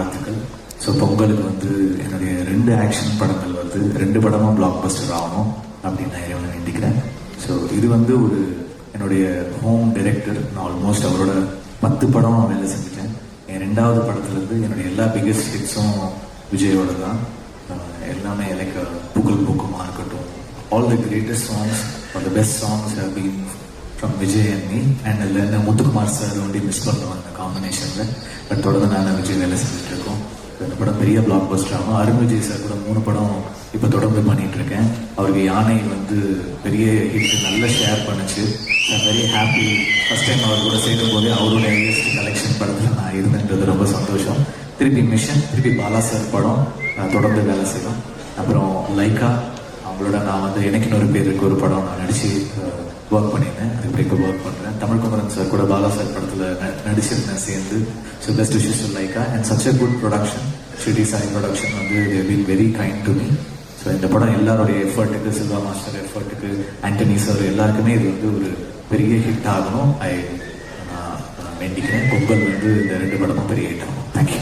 வாழ்த்துக்கள். ஸோ பொங்கலுக்கு வந்து என்னுடைய ரெண்டு ஆக்ஷன் படங்கள் வந்து ரெண்டு படமும் பிளாக் பஸ்டர் ஆகணும் அப்படின்னு நான் இறைவனை வேண்டிக்கிறேன். ஸோ இது வந்து ஒரு என்னுடைய ஹோம் டைரக்டர் நான் ஆல்மோஸ்ட் அவரோட பத்து படம் வேலை செஞ்சுட்டேன். என் ரெண்டாவது படத்துலேருந்து என்னுடைய எல்லா பிக்கஸ்ட் ஹிட்ஸும் விஜயோட தான். எல்லாமே எனக்கு புகழ் புக்குமாக இருக்கட்டும். All the greatest songs are the best songs have been from Vijay and me and அதில் என்ன முத்துக்குமார் சார் வந்து மிஸ் பண்ணுறோம் அந்த காம்பினேஷனில் பட் தொடர்ந்து நான் விஜய் வேலை செஞ்சுட்டு இருக்கோம். இந்த படம் பெரிய பிளாக் பஸ்டர் ஆகும் அருண் விஜய் சார் கூட மூணு படம் இப்போ தொடர்ந்து பண்ணிட்டு இருக்கேன். அவருக்கு யானை வந்து பெரிய ஹிட் நல்ல ஷேர் பண்ணுச்சு. I'm very happy first time அவர் கூட சேர்க்கும் போதே அவருடைய ஹையஸ்ட் கலெக்ஷன் படத்தில் நான் இருந்தேன்றது ரொம்ப சந்தோஷம். திருப்பி மிஷன் திருப்பி பாலா சார் படம் நான் தொடர்ந்து வேலை செய்யும் அப்புறம் லைக்கா அவங்களோட நான் வந்து எனக்கு ஒரு பேருக்கு ஒரு படம் நான் நடிச்சு ஒர்க் பண்ணியிருந்தேன் அது இப்போ ஒர்க் பண்ணுறேன் தமிழ் குமரன் சார் கூட பாலா சார் படத்தில் நடிச்சிருந்தேன் சேர்ந்து. So best wishes Lyca and such a good production Shirdi Sai production வந்து they been very kind to me so இந்த படம் எல்லாருடைய எஃபர்ட்டுக்கு சில்வா மாஸ்டர் எஃபர்ட்டுக்கு ஆண்டனி சார் எல்லாருக்குமே இது வந்து ஒரு பெரிய ஹிட் ஆகணும். ஐ நான் வேண்டிக்கிறேன். பொங்கல் வந்து இந்த ரெண்டு படமும் பெரிய ஹிட் ஆகும். தேங்க்யூ